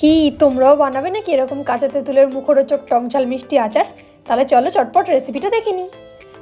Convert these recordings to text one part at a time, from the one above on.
কি তোমরাও বানাবে নাকি এরকম কাঁচা তেঁতুলের মুখরোচক টংঝাল মিষ্টি আচার? তাহলে চলো চটপট রেসিপিটা দেখে নিই।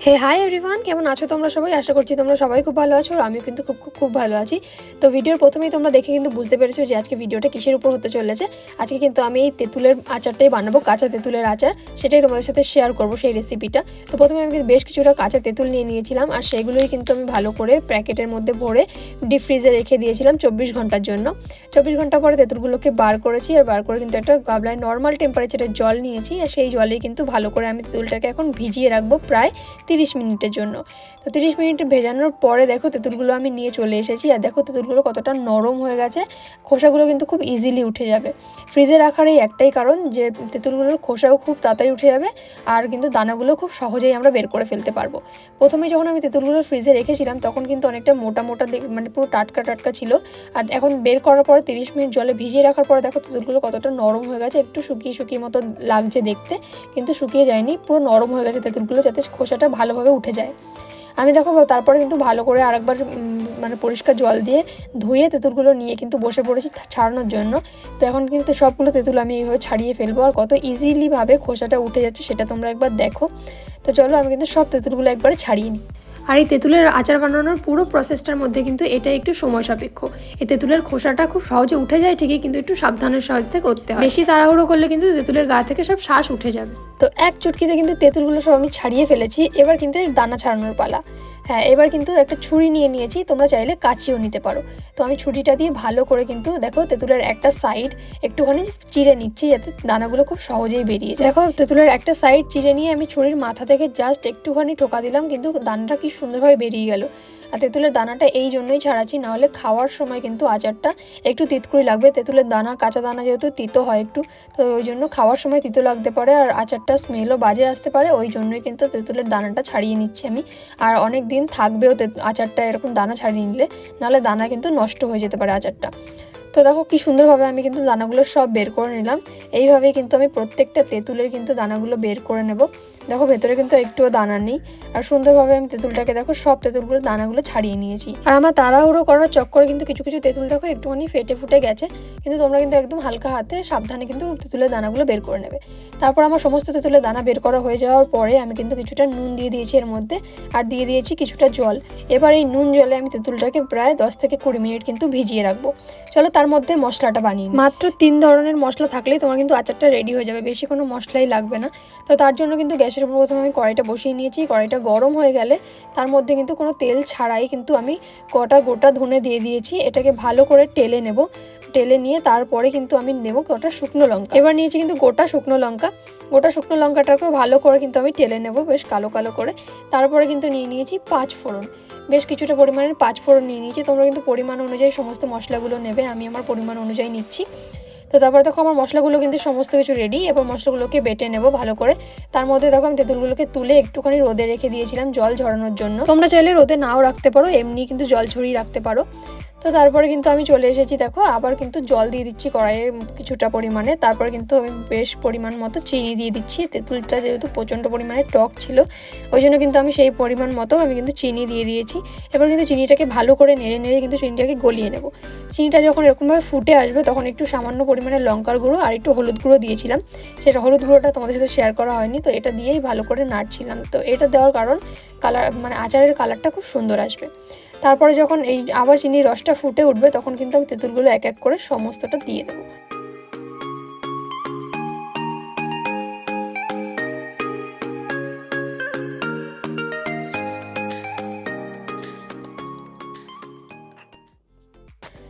হে হাই এভরিওয়ান কেমন আছো তোমরা সবাই? আশা করছি তোমরা সবাই খুব ভালো আছো, আর আমিও কিন্তু খুব খুব খুব ভালো আছি। তো ভিডিওর প্রথমেই তোমরা দেখে কিন্তু বুঝতে পেরেছ যে আজকে ভিডিওটা কিসের উপর হতে চলেছে। আজকে কিন্তু আমি এই তেঁতুলের আচারটাই বানাবো, কাঁচা তেঁতুলের আচার। সেটাই তোমাদের সাথে শেয়ার করব সেই রেসিপিটা তো প্রথমে আমি কিন্তু বেশ কিছুটা কাঁচা তেঁতুল নিয়ে নিয়েছিলাম, আর সেগুলোই কিন্তু আমি ভালো করে প্যাকেটের মধ্যে ভরে ডিপ ফ্রিজে রেখে দিয়েছিলাম চব্বিশ ঘণ্টার জন্য। চব্বিশ ঘণ্টা পরে তেঁতুলগুলোকে বার করেছি, আর বার করে কিন্তু একটা গাবলায় নর্মাল টেম্পারেচারের জল নিয়েছি, আর সেই জলে কিন্তু ভালো করে আমি তেঁতুলটাকে এখন ভিজিয়ে রাখব প্রায় তিরিশ মিনিটের জন্য। তো তিরিশ মিনিট ভেজানোর পরে দেখো তেঁতুলগুলো আমি নিয়ে চলে এসেছি আর দেখো তেঁতুলগুলো কতটা নরম হয়ে গেছে। খোসাগুলো কিন্তু খুব ইজিলি উঠে যাবে। ফ্রিজে রাখার এই একটাই কারণ যে তেঁতুলগুলোর খোসাও খুব তাড়াতাড়ি উঠে যাবে আর কিন্তু দানাগুলো খুব সহজেই আমরা বের করে ফেলতে পারব। প্রথমে যখন আমি তেঁতুলগুলো ফ্রিজে রেখেছিলাম তখন কিন্তু অনেকটা মোটা মোটা মানে পুরো টাটকা টাটকা ছিল। আর এখন বের করার পরে তিরিশ মিনিট জলে ভিজিয়ে রাখার পরে দেখো তেঁতুলগুলো কতটা নরম হয়ে গেছে। একটু শুকিয়ে শুকিয়ে মতো লাগছে দেখতে, কিন্তু শুকিয়ে যায়নি। পুরো নরম হয়ে গেছে তেঁতুলগুলো যাতে খোসাটা ভালোভাবে উঠে যায়। আমি দেখো তারপরে কিন্তু ভালো করে আরেকবার মানে পরিষ্কার জল দিয়ে ধুয়ে তেঁতুলগুলো নিয়ে কিন্তু বসে পড়েছি ছাড়ানোর জন্য। তো এখন কিন্তু সবগুলো তেঁতুল আমি এইভাবে ছাড়িয়ে ফেলব আর কত ইজিলিভাবে খোসাটা উঠে যাচ্ছে সেটা তোমরা একবার দেখো। তো চলো আমি কিন্তু সব তেঁতুলগুলো একবারে ছাড়িয়ে নিই। আর এই তেঁতুলের আচার বানানোর পুরো প্রসেসটার মধ্যে কিন্তু এটা একটু সময় সাপেক্ষ। এই তেঁতুলের খোসাটা খুব সহজে উঠে যায় ঠিকই কিন্তু একটু সাবধানের সাথে করতে হয়। বেশি তাড়াহুড়ো করলে কিন্তু তেঁতুলের গা থেকে সব শ্বাস উঠে যাবে। তো এক চুটকিতে কিন্তু তেঁতুলগুলো সব আমি ছাড়িয়ে ফেলেছি এবার কিন্তু দানা ছাড়ানোর পালা। হ্যাঁ এবার কিন্তু একটা ছুরি নিয়ে নিয়েছি, তোমরা চাইলে কাঁচিও নিতে পারো। তো আমি ছুরিটা দিয়ে ভালো করে কিন্তু দেখো তেঁতুলের একটা সাইড একটুখানি চিড়ে নিচ্ছি যাতে দানাগুলো খুব সহজেই বেরিয়ে যায়। দেখো, তেঁতুলের একটা সাইড চিড়ে নিয়ে আমি ছুরির মাথা থেকে জাস্ট একটুখানি ঠোকা দিলাম, কিন্তু দানাটা কি সুন্দরভাবে বেরিয়ে গেল। আর তেঁতুলের দানাটা এই জন্যই ছাড়াচ্ছি, নাহলে খাওয়ার সময় কিন্তু আচারটা একটু তিতকুড়ি লাগবে। তেঁতুলের দানা, কাঁচা দানা যেহেতু তিতো হয় একটু, তো ওই জন্য খাওয়ার সময় তিতো লাগতে পারে আর আচারটা স্মেলও বাজে আসতে পারে, ওই জন্যই কিন্তু তেঁতুলের দানাটা ছাড়িয়ে নিচ্ছি আমি। আর অনেক দিন থাকবেও আচারটা এরকম দানা ছাড়িয়ে নিলে, নাহলে দানা কিন্তু নষ্ট হয়ে যেতে পারে আচারটা। তো দেখো কি সুন্দরভাবে আমি কিন্তু দানাগুলো সব বের করে নিলাম। এইভাবেই কিন্তু আমি প্রত্যেকটা তেঁতুলের কিন্তু দানাগুলো বের করে নেব। দেখো, ভেতরে কিন্তু একটুও দানা নেই। আর সুন্দরভাবে আমি তেঁতুলটাকে দেখো, সব তেঁতুলগুলো, দানাগুলো ছাড়িয়ে নিয়েছি। আর আমার তাড়াহুড়ো করার চক্করে কিন্তু কিছু কিছু তেঁতুল দেখো, একটুখানি ফেটে ফুটে গেছে। কিন্তু তোমরা কিন্তু একদম হালকা হাতে সাবধানে কিন্তু তেঁতুলের দানাগুলো বের করে নেবে। তারপর আমার সমস্ত তেঁতুলের দানা বের করা হয়ে যাওয়ার পরে আমি কিন্তু কিছুটা নুন দিয়ে দিয়েছি এর মধ্যে। আর দিয়ে দিয়েছি কিছুটা জল। এবার এই নুন জলে আমি তেঁতুলটাকে প্রায় দশ থেকে কুড়ি মিনিট কিন্তু ভিজিয়ে রাখব। চলো, তার মধ্যে মশলাটা বানিয়ে মাত্র তিন ধরনের মশলা থাকলেই তোমার কিন্তু আচারটা রেডি হয়ে যাবে। বেশি কোনো মশলাই লাগবে না। তো তার জন্য কিন্তু গ্যাসের উপর প্রথমে আমি কড়াইটা বসিয়ে নিয়েছি। কড়াইটা গরম হয়ে গেলে তার মধ্যে কিন্তু কোনো তেল ছাড়াই কিন্তু আমি কটা গোটা ধনে দিয়ে দিয়েছি। এটাকে ভালো করে টেলে নেব। টেলে নিয়ে তারপরে কিন্তু আমি নেব গোটা শুকনো লঙ্কা। এবার নিয়েছি কিন্তু গোটা শুকনো লঙ্কা। গোটা শুকনো লঙ্কাটাকেও ভালো করে কিন্তু আমি টেলে নেব বেশ কালো কালো করে। তারপরে কিন্তু নিয়ে নিয়েছি পাঁচ ফোড়ন। বেশ কিছুটা পরিমাণের পাঁচ ফোড়ন নিয়ে নিয়েছি। তোমরা কিন্তু পরিমাণ অনুযায়ী সমস্ত মশলাগুলো নেবে। আমি আমার পরিমাণ অনুযায়ী নিচ্ছি। তো তারপরে দেখো আমার মশলাগুলো কিন্তু সমস্ত কিছু রেডি এবার মশলাগুলোকে বেটে নেব ভালো করে। তার মধ্যে দেখো আমি তেঁতুলগুলোকে তুলে একটুখানি রোদে রেখে দিয়েছিলাম জল ঝরানোর জন্য। তোমরা চাইলে রোদে নাও রাখতে পারো, এমনি কিন্তু জল ছড়িয়ে রাখতে পারো। তো তারপরে কিন্তু আমি চলে এসেছি, দেখো, আবার কিন্তু জল দিয়ে দিচ্ছি কড়াইয়ে কিছুটা পরিমাণে। তারপরে কিন্তু আমি বেশ পরিমাণ মতো চিনি দিয়ে দিচ্ছি। তেঁতুলটা যেহেতু প্রচণ্ড পরিমাণে টক ছিল, ওই জন্য কিন্তু আমি সেই পরিমাণ মতো আমি কিন্তু চিনি দিয়ে দিয়েছি। এবার কিন্তু চিনিটাকে ভালো করে নেড়ে নেড়ে কিন্তু চিনিটাকে গলিয়ে নেব। চিনিটা যখন এরকমভাবে ফুটে আসবে, তখন একটু সামান্য পরিমাণে লঙ্কার গুঁড়ো আর একটু হলুদ গুঁড়ো দিয়েছিলাম। সেটা হলুদ গুঁড়োটা তোমাদের সাথে শেয়ার করা হয়নি, তো এটা দিয়েই ভালো করে নাড়ছিলাম। তো এটা দেওয়ার কারণ কালার মানে আচারের কালারটা খুব সুন্দর আসবে। তারপরে যখন এই আবার চিনির রসটা ফুটে উঠবে, তখন কিন্তু আমি তেঁতুলগুলো এক এক করে সমস্তটা দিয়ে দেবো।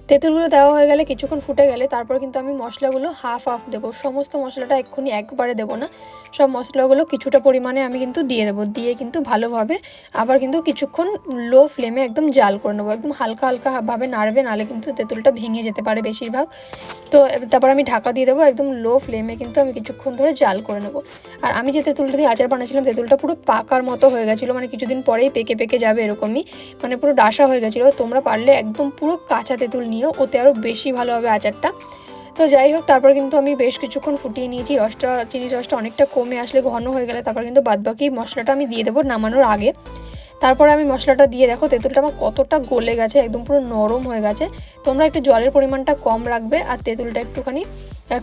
তেঁতুলগুলো দেওয়া হয়ে গেলে কিছুক্ষণ ফুটে গেলে তারপর কিন্তু আমি মশলাগুলো হাফ হাফ দেবো। সমস্ত মশলাটা এক্ষুনি একবারে দেবো না। সব মশলাগুলো কিছুটা পরিমাণে আমি কিন্তু দিয়ে দেবো। দিয়ে কিন্তু ভালোভাবে আবার কিন্তু কিছুক্ষণ লো ফ্লেমে একদম জাল করে নেব। একদম হালকা হালকা ভাবে নাড়বে নাহলে কিন্তু তেঁতুলটা ভেঙে যেতে পারে বেশিরভাগ। তো তারপর আমি ঢাকা দিয়ে দেবো। একদম লো ফ্লেমে কিন্তু আমি কিছুক্ষণ ধরে জাল করে নেব। আর আমি যে তেঁতুলটা দিয়ে আচার বানাচ্ছিলাম তেঁতুলটা পুরো পাকার মতো হয়ে গেছিল। মানে কিছুদিন পরেই পেকে পেকে যাবে এরকমই। মানে পুরো ডাসা হয়ে গেছিল। তোমরা পারলে একদম পুরো কাঁচা তেঁতুল নিও ওতে আরও বেশি ভালো হবে আচারটা। তো যাই হোক, তারপর কিন্তু আমি বেশ কিছুক্ষণ ফুটিয়ে নিয়েছি। রসটা চিনির রসটা অনেকটা কমে আসলে ঘন হয়ে গেলে তারপর কিন্তু বাদবাকি মশলাটা আমি দিয়ে দেবো নামানোর আগে। তারপরে আমি মশলাটা দিয়ে, দেখো তেঁতুলটা আমার কতটা গলে গেছে, একদম পুরো নরম হয়ে গেছে। তোমরা একটু জলের পরিমাণটা কম রাখবে আর তেঁতুলটা একটুখানি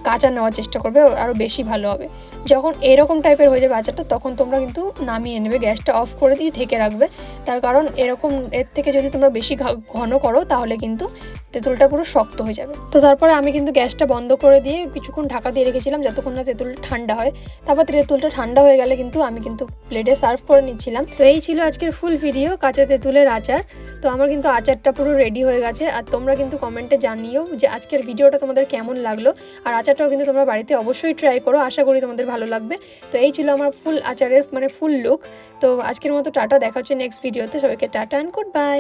কাঁচা নেওয়ার চেষ্টা করবে আরও বেশি ভালো হবে। যখন এরকম টাইপের হয়ে যাবে আচারটা, তখন তোমরা কিন্তু নামিয়ে নেবে, গ্যাসটা অফ করে দিয়ে ঢেকে রাখবে। তার কারণ এরকম, এর থেকে যদি তোমরা বেশি ঘন করো, তাহলে কিন্তু তেঁতুলটা পুরো শক্ত হয়ে যাবে। তো তারপরে আমি কিন্তু গ্যাসটা বন্ধ করে দিয়ে কিছুক্ষণ ঢাকা দিয়ে রেখেছিলাম, যতক্ষণ না তেঁতুলটা ঠান্ডা হয়। তারপর তেঁতুলটা ঠান্ডা হয়ে গেলে কিন্তু আমি কিন্তু প্লেটে সার্ভ করে নিচ্ছিলাম। তো এই ছিল আজকের ফুল ভিডিও কাঁচা তেঁতুলের আচার। তো আমার কিন্তু আচারটা পুরো রেডি হয়ে গেছে, আর তোমরা কিন্তু কমেন্টে জানিও যে আজকের ভিডিওটা তোমাদের কেমন লাগল। আর আচারটাও কিন্তু তোমরা বাড়িতে অবশ্যই ট্রাই করো, আশা করি তোমাদের ভালো লাগবে। তো এই ছিল আমার ফুল আচারের মানে ফুল লুক তো আজকের মতো টাটা, দেখা হচ্ছে নেক্সট ভিডিওতে সবাইকে টাটা অ্যান্ড গুড বাই